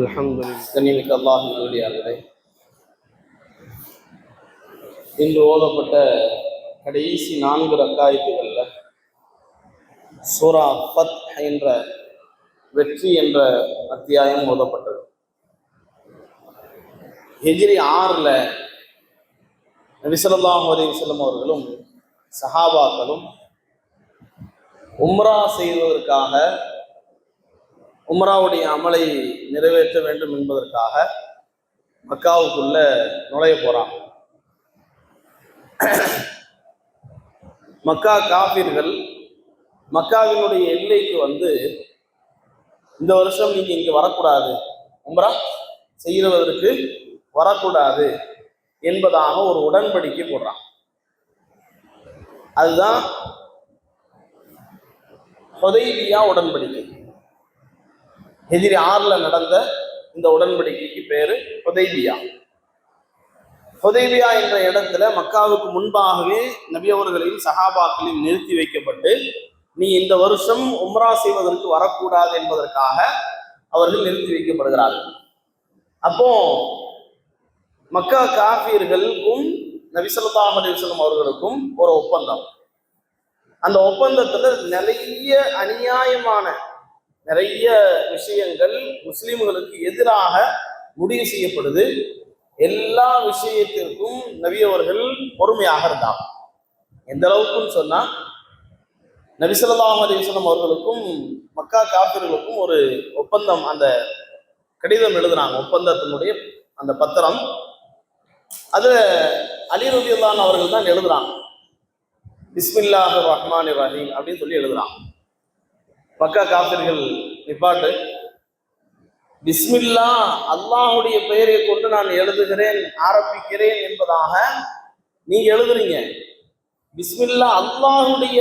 அல்ஹம்துலில்லாஹ். அல்லாஹ் அல்லாஹின் நல்லடியார்களே இன்று ஓதப்பட்ட கடைசி நான்கு ரக்காயத்துகளில் சூரா ஃபத் என்ற வெற்றி என்ற அத்தியாயம் ஓதப்பட்டது. எஜிரி ஆறில் நபிசல்லாஹு அலைஹி அவர்களும் சஹாபாக்களும் உம்ரா செய்வதற்காக உமராவுடைய அமலை நிறைவேற்ற வேண்டும் என்பதற்காக மக்காவுக்குள்ள நுழைய போறான். மக்கா காபிர்கள் மக்காவினுடைய எல்லைக்கு வந்து இந்த வருஷம் நீங்க இங்க வரக்கூடாது உம்ரா செய்கிறவதற்கு வரக்கூடாது என்பதாக ஒரு உடன்படிக்கை போடுறான். அதுதான் ஹொதைபியா உடன்படிக்கை. எதிரி ஆறுல நடந்த இந்த உடன்படிக்கைக்கு பேரு ஹொதைபியா. ஹொதைபியா என்ற இடத்துல மக்காவுக்கு முன்பாகவே நபியவர்களையும் சஹாபாக்களையும் நிறுத்தி வைக்கப்பட்டு நீ இந்த வருஷம் உம்ரா செய்வதற்கு வரக்கூடாது என்பதற்காக அவர்கள் நிறுத்தி வைக்கப்படுகிறார்கள். அப்போ மக்கா காஃபியர்களுக்கும் நபிசல்லாஹ் அலிவசலம் அவர்களுக்கும் ஒரு ஒப்பந்தம். அந்த ஒப்பந்தத்துல நிறைய அநியாயமான நிறைய விஷயங்கள் முஸ்லிம்களுக்கு எதிராக முடிவு செய்யப்படுது. எல்லா விஷயத்திற்கும் நபி அவர்கள் பொறுமையாக இருந்தாங்க. எந்த அளவுக்குன்னு சொன்னா நபி ஸல்லல்லாஹு அவர்களுக்கும் மக்கா காப்பிர்களுக்கும் ஒரு ஒப்பந்தம் அந்த கடிதம் எழுதுனாங்க. ஒப்பந்தத்தினுடைய அந்த பத்திரம். அதுல அலி ரதியுல்லான் அவர்கள் தான் எழுதுறாங்க. பிஸ்மில்லாஹ் ரஹ்மான் ரஹீம் அப்படின்னு சொல்லி எழுதுறாங்க. மக்கா காப்பிர்கள் நிப்பாட்டு. பிஸ்மில்லா அல்லாஹுடைய பெயரை கொண்டு நான் எழுதுகிறேன் ஆரம்பிக்கிறேன் என்பதாக நீங்க எழுதுறீங்க. பிஸ்மில்லா அல்லாஹுடைய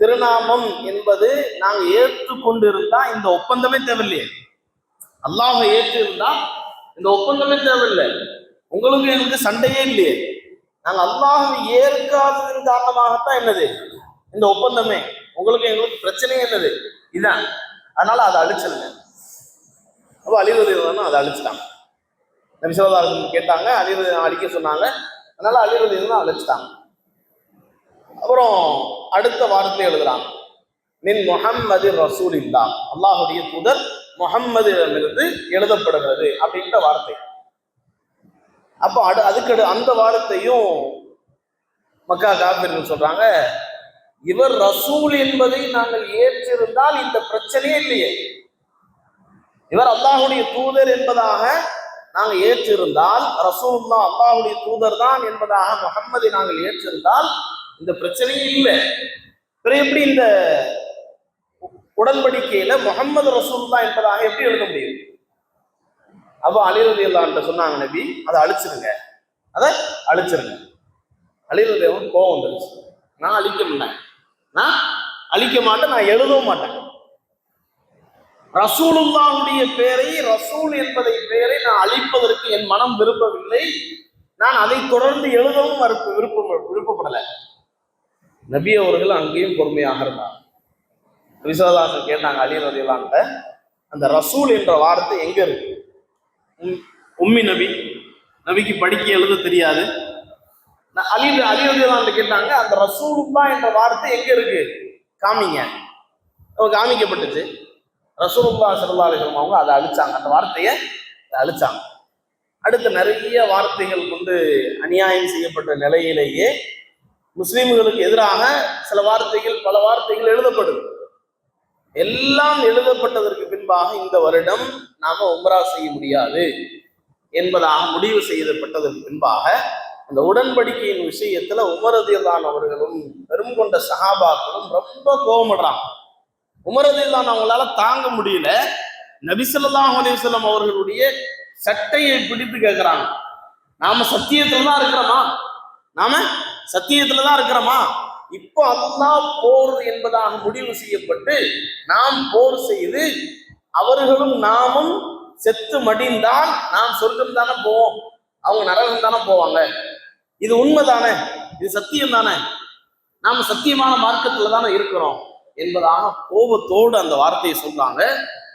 திருநாமம் என்பது நாங்க ஏற்றுக்கொண்டிருந்தா இந்த ஒப்பந்தமே தேவையில்லையே. அல்லாஹ ஏற்றிருந்தா இந்த ஒப்பந்தமே தேவையில்லை. உங்களுக்கு எங்களுக்கு சண்டையே இல்லையே. நாங்கள் அல்லாஹை ஏற்காததன் காரணமாகத்தான் என்னது? இந்த ஒப்பந்தமே. உங்களுக்கு எங்களுக்கு பிரச்சனையே என்னது? இதான். அதனால அதை அழிச்சிருங்க. அப்போ அழிவது அதை அழிச்சிட்டாங்க. நபி கேட்டாங்க அழிவது அழிக்க சொன்னாங்க. அதனால அழிவது அழிச்சிட்டாங்க. அப்புறம் அடுத்த வாரத்தில் எழுதுறாங்க. நின் முகம்மது ரசூல் இல்லா அல்லாஹுடைய தூதர் முகம்மதிடமிருந்து எழுதப்படுகிறது அப்படின்ற வார்த்தை. அப்போ அடு அதுக்கு அந்த வாரத்தையும் மக்கா காப்பீர்கள் சொல்றாங்க. இவர் ரசூல் என்பதை நாங்கள் ஏற்றிருந்தால் இந்த பிரச்சனையே இல்லையே. இவர் அல்லாஹுடைய தூதர் என்பதாக நாங்கள் ஏற்றிருந்தால் ரசூல்லா அல்லாஹுடைய தூதர் தான் என்பதாக முகம்மதை நாங்கள் ஏற்றிருந்தால் இந்த பிரச்சனையே இல்லை. பிறகு எப்படி இந்த உடன்படிக்கையில முகம்மது ரசூல்லா என்பதாக எப்படி எழுத முடியும்? அப்போ அலிரதி அல்லான்ட்ட சொன்னாங்க நபி அதை அழிச்சிருங்க. அதை அழிச்சிருங்க. அலிரதேவன் கோபம் வந்துருச்சு. நான் அழிக்க மாட்டேன் நான் அழிக்க மாட்டேன் நான் எழுதவும் மாட்டேன். ரசூலுல்லாவுடைய பெயரை ரசூல் என்பதை பெயரை நான் அழிப்பதற்கு என் மனம் விரும்பவில்லை. நான் அதை தொடர்ந்து எழுதவும் மறுப்பு விருப்பம் விருப்பப்படலை. நபி அவர்கள் அங்கேயும் பொறுமையாக இருந்தார் விஸ்வதாசன் கேட்டாங்க அலி ரதிலான்ட்ட அந்த ரசூல் என்ற வார்த்தை எங்க இருக்கு? உம்மி நபி. நபிக்கு படிக்க எழுத தெரியாது. அலி அலி கேட்டாங்க அந்த ரசூலுல்லா என்ற வார்த்தை எங்க இருக்கு? காமிங்க. காமிக்கப்பட்டுச்சு. ரசூலுல்லா சல்லா அலிஸ்லாம் அவங்க அதை அழிச்சாங்க. அந்த வார்த்தையை அழிச்சாங்க. அடுத்து நிறைய வார்த்தைகள் கொண்டு அநியாயம் செய்யப்பட்ட நிலையிலேயே முஸ்லீம்களுக்கு எதிராக சில வார்த்தைகள் பல வார்த்தைகள் எழுதப்படுது. எல்லாம் எழுதப்பட்டதற்கு பின்பாக இந்த வருடம் நாம உம்ரா செய்ய முடியாது என்பதாக முடிவு செய்யப்பட்டதற்கு பின்பாக அந்த உடன்படிக்கையின் விஷயத்துல உமரதில்லான் அவர்களும் பெரும் கொண்ட சகாபாக்களும் ரொம்ப கோபப்படுறாங்க உமரதில்லான் அவங்களால தாங்க முடியல. நபிசல்லாஹ் அலிவசல்லம் அவர்களுடைய சட்டையை பிடித்து கேட்கிறாங்க. நாம சத்தியத்துல தான் இருக்கிறோமா? நாம சத்தியத்துல தான் இருக்கிறோமா? இப்போ அல்லாஹ் போர் என்பதாக முடிவு செய்யப்பட்டு நாம் போர் செய்து அவர்களும் நாமும் செத்து மடிந்தால் நாம் சொர்க்கம் தானே போவோம். அவங்க நரகம் தானே போவாங்க. இது உண்மைதானே? இது சத்தியம் தானே நாம சத்தியமான மார்க்கத்துல தானே இருக்கிறோம் என்பதாக கோபத்தோடு அந்த வார்த்தையை சொல்றாங்க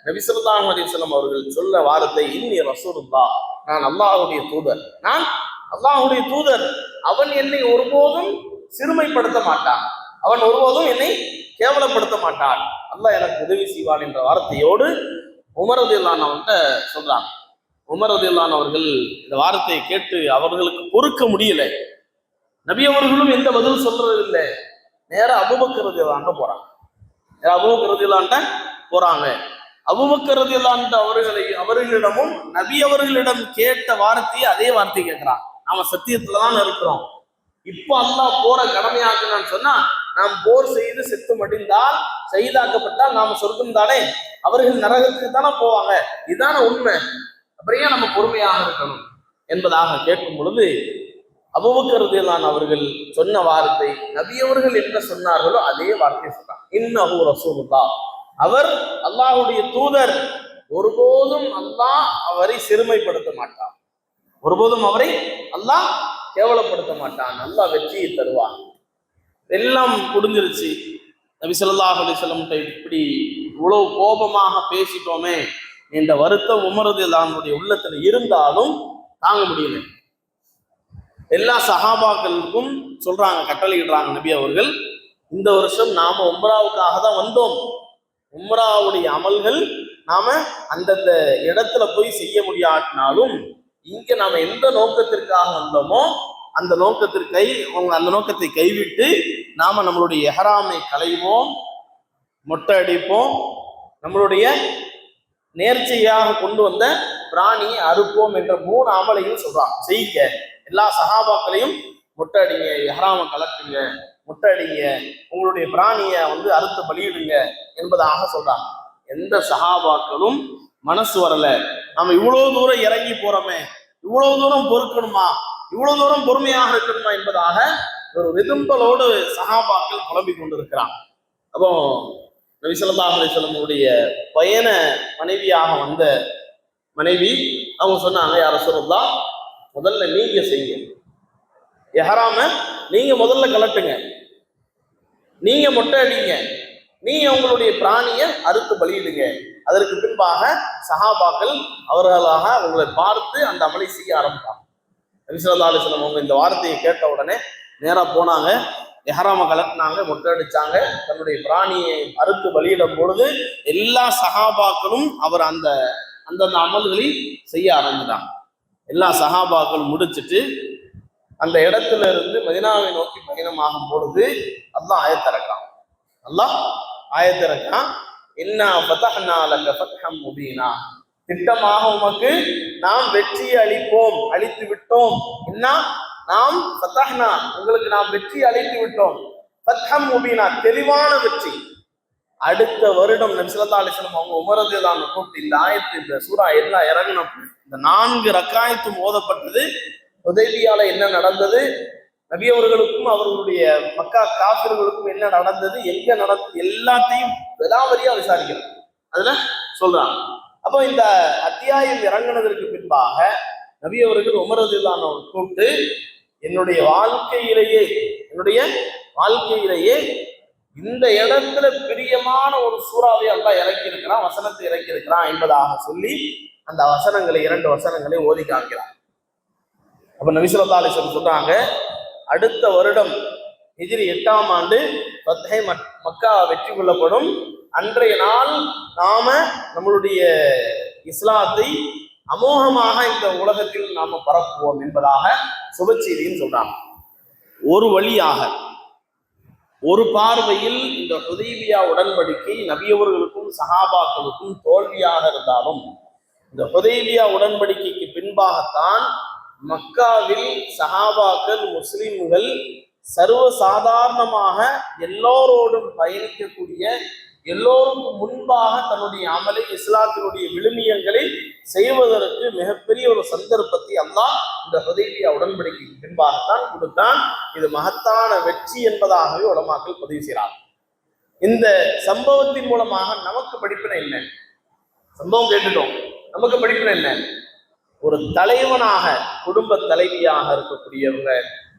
நபிசல்லாஹு அலிஸ்லாம் அவர்கள் சொல்ல வார்த்தை இன்னி ரசூலுல்லா நான் அல்லாஹுடைய தூதர். நான் அல்லாஹுடைய தூதர். அவன் என்னை ஒருபோதும் சிறுமைப்படுத்த மாட்டான். அவன் ஒருபோதும் என்னை கேவலப்படுத்த மாட்டான். அல்லாஹ் எனக்கு உதவி செய்வான் என்ற வார்த்தையோடு உமரதில்லான் அவன்கிட்ட சொல்றான் உமரதில்லான் அவர்கள் இந்த வார்த்தையை கேட்டு அவர்களுக்கு பொறுக்க முடியல. நபி அவர்களும் எந்த பதில் சொல்றதில்லை. இல்லை நேரா போறாங்க. நேரா அபுபக்கரதிலான்ட்ட போறாங்க. அபுபக்கரதிலான்ட்ட அவர்களை அவர்களிடமும் நபி அவர்களிடம் கேட்ட வார்த்தையை அதே வார்த்தை கேட்கிறான். நாம சத்தியத்துல தான் இருக்கிறோம். இப்போ அல்லாஹ் போற கடமையாக்குனான்னு சொன்னா நாம் போர் செய்து செத்து மடிந்தால் செய்தாக்கப்பட்டால் நாம சொர்க்கம் தானே? அவர்கள் நரகத்துக்கு தானே போவாங்க. இதுதானே உண்மை. அப்புறம் நம்ம பொறுமையாக இருக்கணும் என்பதாக கேட்கும் பொழுது அபுபக்கரதிலான் அவர்கள் சொன்ன வார்த்தை நபியவர்கள் என்ன சொன்னார்களோ அதே வார்த்தை சொன்னார். இன்னஹு ரசூலுல்லா அவர் அல்லாஹுடைய தூதர். ஒருபோதும் அல்லாஹ் அவரை சிறுமைப்படுத்த மாட்டான். ஒருபோதும் அவரை அல்லாஹ் கேவலப்படுத்த மாட்டான். அல்லாஹ் வெற்றியை தருவான். எல்லாம் முடிஞ்சிருச்சு நபி சொல்லாஹ் அலிசல்லம் இப்படி இவ்வளவு கோபமாக பேசிட்டோமே. இந்த வருத்தம் உமரது தானுடைய உள்ளத்துல இருந்தாலும் தாங்க முடியல. எல்லா சகாபாக்களுக்கும் சொல்றாங்க கட்டளையிடுறாங்க நபி அவர்கள் இந்த வருஷம் நாம உம்ராவுக்காக தான் வந்தோம். உம்ராவுடைய அமல்கள் நாம அந்தந்த இடத்துல போய் செய்ய முடியாட்டினாலும் இங்க நாம எந்த நோக்கத்திற்காக வந்தோமோ அந்த நோக்கத்திற்கு கை அவங்க அந்த நோக்கத்தை கைவிட்டு நாம நம்மளுடைய எஹராமை களைவோம் மொட்டை அடிப்போம் நம்மளுடைய நேர்ச்சையாக கொண்டு வந்த பிராணி அறுப்போம் என்ற மூணு அமலையும் சொல்றான். செய்க. எல்லா சகாபாக்களையும் முட்டை அடிங்க எஹராம கலக்குங்க முட்டை அடிங்க உங்களுடைய பிராணியை வந்து அறுத்து பலியிடுங்க என்பதாக சொல்றாங்க எந்த சகாபாக்களும் மனசு வரல. நம்ம இவ்வளவு தூரம் இறங்கி போறோமே இவ்வளவு தூரம் பொறுக்கணுமா இவ்வளவு தூரம் பொறுமையாக இருக்கணுமா என்பதாக ஒரு விரும்பலோடு சகாபாக்கள் புலம்பிக் கொண்டிருக்கிறான். அப்போ நபிசல்லா அலிசல்லமுடைய பயண மனைவியாக வந்த மனைவி அவங்க சொன்னாங்க யார சொல்லா முதல்ல நீங்க செய்யுங்க. எஹராம நீங்க முதல்ல கலட்டுங்க. நீங்க மொட்டை அடிங்க. நீங்க உங்களுடைய பிராணியை அறுத்து பலியிடுங்க. அதற்கு பின்பாக சஹாபாக்கள் அவர்களாக அவங்களை பார்த்து அந்த அமலை செய்ய ஆரம்பித்தாங்க. நபிசல்லா ஸல்லல்லாஹு அவங்க இந்த வார்த்தையை கேட்ட உடனே நேராக போனாங்க. எஹராம கலட்டினாங்க முட்டடிச்சாங்க தன்னுடைய பிராணியை அறுத்து வழியிடும் பொழுது எல்லா சகாபாக்களும் அவர் அந்த அந்தந்த அமல்களை செய்ய ஆரம்பித்தாங்க எல்லா சகாபாக்களும் முடிச்சிட்டு அந்த இடத்துல இருந்து மதினாவை நோக்கி பயணமாகும் பொழுது அல்லாஹ் ஆயத்திறக்கான் அல்லாஹ் ஆயத்திறக்கான் என்ன பதகனால லக ஃபத்ஹம் முபீனா. திட்டமாக உமக்கு நாம் வெற்றியை அளிப்போம் அழித்து விட்டோம் என்ன நாம் ஃபதஹ்னா உங்களுக்கு நாம் வெற்றி அளித்து விட்டோம். ஃபத்ஹம் முபீனா தெளிவான வெற்றி. அடுத்த வருடம் நபிசல்லா அலிஸ்லாம் அவங்க உமரது தான் கூப்பிட்டு இந்த ஆயத்து இந்த சூறா எல்லாம் இறங்கணும் இந்த நான்கு ரக்காயத்தும் ஓதப்பட்டது. உதவியால என்ன நடந்தது? நபி அவர்களுக்கும் அவர்களுடைய மக்கா காசர்களுக்கும் என்ன நடந்தது? எங்க நடந்தது எல்லாத்தையும் விலாவரியா விசாரிக்கிறார் அதுல சொல்றாங்க. அப்போ இந்த அத்தியாயம் இறங்குனதற்கு பின்பாக நபி அவர்கள் உமரதுல்லான கூப்பிட்டு என்னுடைய வாழ்க்கையிலேயே என்னுடைய வாழ்க்கையிலேயே இந்த இடத்துல பிரியமான ஒரு சூறாவை அல்லா இறக்கி இருக்கிறான் வசனத்தை இறக்கி இருக்கிறான் என்பதாக சொல்லி அந்த வசனங்களை இரண்டு வசனங்களை ஓதி காண்கிறான். அப்ப நபிசுல்லா அலிஸ்லம் சொல்றாங்க அடுத்த வருடம் எதிரி எட்டாம் ஆண்டு பத்தகை மக்கா வெற்றி கொள்ளப்படும். அன்றைய நாள் நாம நம்மளுடைய இஸ்லாத்தை அமோகமாக இந்த உலகத்தில் நாம பரப்புவோம் என்பதாக சுப சொல்றாங்க. ஒரு வழியாக ஒரு பார்வையில் இந்த ஹுதைபியா உடன்படிக்கை நபியவர்களுக்கும் சஹாபாக்களுக்கும் தோல்வியாக இருந்தாலும் இந்த ஹுதைபியா உடன்படிக்கைக்கு பின்பாகத்தான் மக்காவில் சஹாபாக்கள் முஸ்லிம்கள் சர்வ சாதாரணமாக எல்லோரோடும் பயணிக்கக்கூடிய எல்லோருக்கும் முன்பாக தன்னுடைய அமலை இஸ்லாத்தினுடைய விழுமியங்களை செய்வதற்கு மிகப்பெரிய ஒரு சந்தர்ப்பத்தை அல்லாஹ் இந்த ஹுதைபியா உடன்படிக்கை பின்பாகத்தான் கொடுத்தான். இது மகத்தான வெற்றி என்பதாகவே உலமாக்கள் பதிவு செய்கிறார் இந்த சம்பவத்தின் மூலமாக நமக்கு படிப்பினை என்ன? சம்பவம் கேட்டுட்டோம். நமக்கு படிப்பினை என்ன? ஒரு தலைவனாக குடும்ப தலைவியாக இருக்கக்கூடியவங்க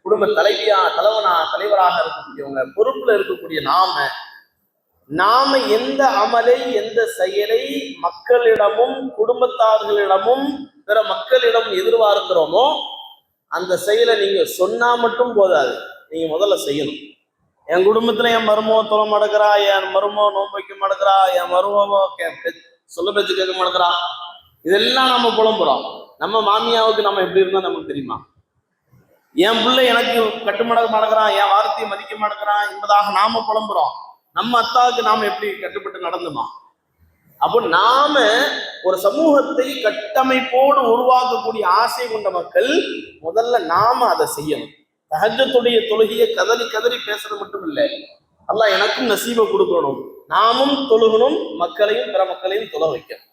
குடும்ப தலைவியா தலைவனா தலைவராக இருக்கக்கூடியவங்க பொறுப்புல இருக்கக்கூடிய நாம நாம எந்த அமலை எந்த செயலை மக்களிடமும் குடும்பத்தார்களிடமும் பிற மக்களிடம் எதிர்பார்க்கிறோமோ அந்த செயலை நீங்க சொன்னா மட்டும் போதாது. நீங்க முதல்ல செய்யணும். என் குடும்பத்துல என் மருமோ தொலை மடக்கிறா என் மருமோ நோன்பு வைக்க மாட்டேங்கிறா என் மருமோ கே- சொல்ல பேச்சு கேட்க மாட்டேங்கிறா. இதெல்லாம் நம்ம புலம்புறோம். நம்ம மாமியாவுக்கு நம்ம எப்படி இருந்தா நமக்கு தெரியுமா? என் பிள்ளை எனக்கு கட்டுமடக்க மாட்டேங்கிறான் என் வார்த்தையை மதிக்க மாட்டேங்கிறான் என்பதாக நாம புலம்புறோம். நம்ம அத்தாவுக்கு நாம எப்படி கட்டுப்பட்டு நடந்துமா? அப்போ நாம ஒரு சமூகத்தை கட்டமைப்போடு உருவாக்கக்கூடிய ஆசை கொண்ட மக்கள் முதல்ல நாம அதை செய்யணும். தகஜத்துடைய தொழுகையை கதறி கதறி பேசுறது மட்டும் இல்லை. அல்ல எனக்கும் நசீபை கொடுக்கணும். நாமும் தொழுகணும் மக்களையும் பிற மக்களையும் தொழ வைக்கணும்.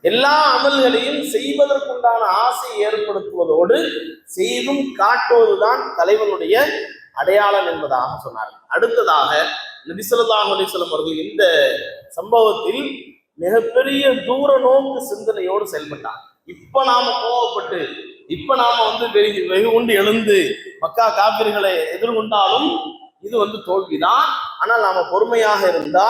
எல்லா அமல்களையும் செய்வதற்குண்டான ஆசை ஏற்படுத்துவதோடு செய்தும் காட்டுவதுதான் தலைவனுடைய அடையாளம் என்பதாக சொன்னார் அடுத்ததாக நபிசல்லாஹ் அலிஸ்லம் அவர்கள் இந்த சம்பவத்தில் மிகப்பெரிய தூர நோக்கு சிந்தனையோடு செயல்பட்டார். இப்ப நாம கோவப்பட்டு இப்ப நாம வந்து வெகு வெகு கொண்டு எழுந்து மக்கா காப்பிர்களை எதிர்கொண்டாலும் இது வந்து தோல்விதான். ஆனால் நாம பொறுமையாக இருந்தால்